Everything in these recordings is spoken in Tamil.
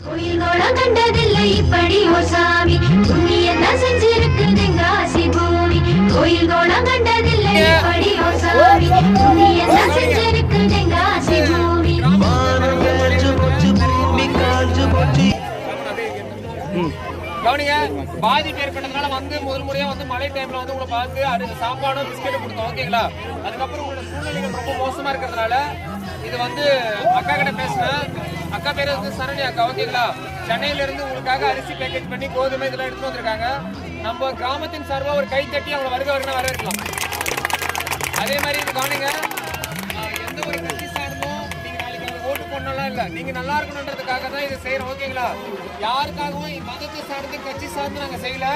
கோயில் கோலம் கண்டதில்லை இப்படி ஓ சாமி. புண்ணியத்தான் செஞ்சிருக்குதுங்க ஆசி பூமி. கோயில் கோலம் கண்டதில்லை இப்படி ஓ சாமி. புண்ணியத்தான் செஞ்சிருக்குதுங்க ஆசி பூமி. வானம் வேஞ்சு போச்சு பூமி காஞ்சு போச்சு கவனிங்க பாதிப்பு ஏற்பட்டதுனால வந்து முதல் முறையா வந்து மழை டைம்ல வந்து உங்களை பார்த்து அரு சாப்பாடும் பிஸ்கெட்டும் கொடுத்தோம் ஓகேங்களா? அதுக்கப்புறம் உங்களோட சூழ்நிலைகள் ரொம்ப மோசமா இருக்கிறதுனால இது வந்து அக்கா கிட்ட பேசினேன் அக்கா பேர் வந்து சரணி அக்கா ஓகேங்களா சென்னையில இருந்து உங்களுக்காக அரிசி பேக்கேஜ் பண்ணி கோதுமை இதெல்லாம் எடுத்து வந்திருக்காங்க. நம்ம கிராமத்தின் சார்பாக ஒரு கை தட்டி அவங்களை வருக வருக வரவேற்கலாம். அதே மாதிரி இது கவனிங்க எந்த ஒரு கட்சி சார்ந்தும் நீங்க நாளைக்கு அவங்க ஓட்டு போடணும்லாம் இல்லை. நீங்க நல்லா இருக்கணுன்றதுக்காக தான் இதை செய்யறோம் ஓகேங்களா யாருக்காகவும் மதத்தை சார்ந்து கட்சி சார்ந்து நாங்க செய்யல.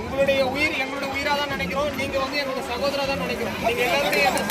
உங்களுடைய உயிர் எங்களுடைய உயிரா தான் நினைக்கிறோம். நீங்க வந்து எங்களோட சகோதரா தான் நினைக்கிறோம். நீங்க எல்லாருடைய எங்க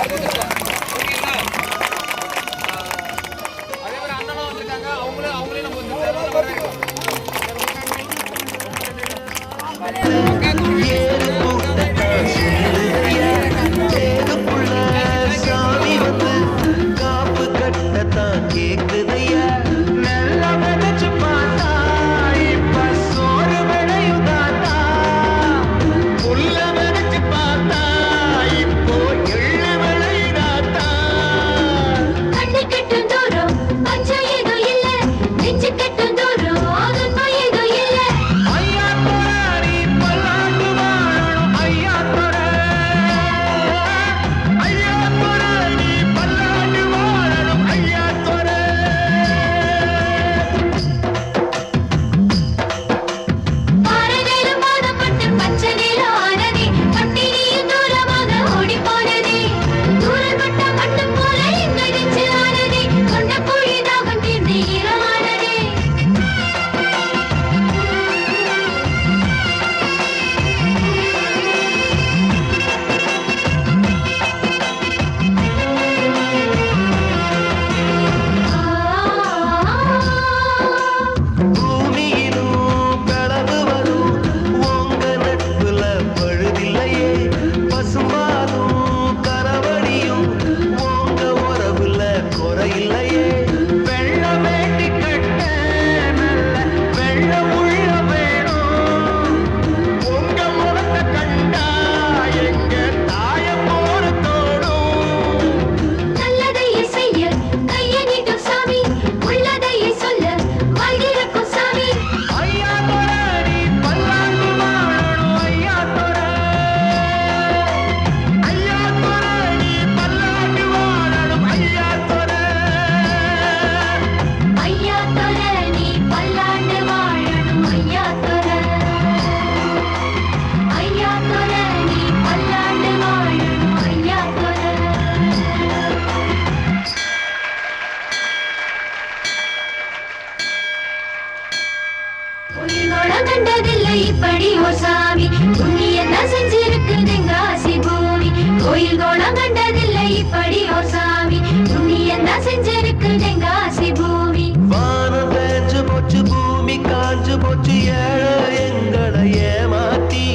உயிரோடம் கண்டதில்லை இப்படி ஓ சாமி. புண்ணியத்தான் செஞ்சிருக்கு தெங்காசி பூமி. கோயில் கோலம் கண்டதில்லை இப்படி ஓ சாமி. புண்ணியத்தான் செஞ்சிருக்கு தெங்காசி பூமி. வானம் பேஞ்சு போச்சு பூமி காஞ்சு போச்சு ஏழை எங்களை ஏமாத்தி.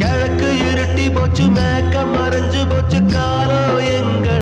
கிழக்கு இருட்டி போச்சு மேக்க மறைஞ்சு போச்சு கா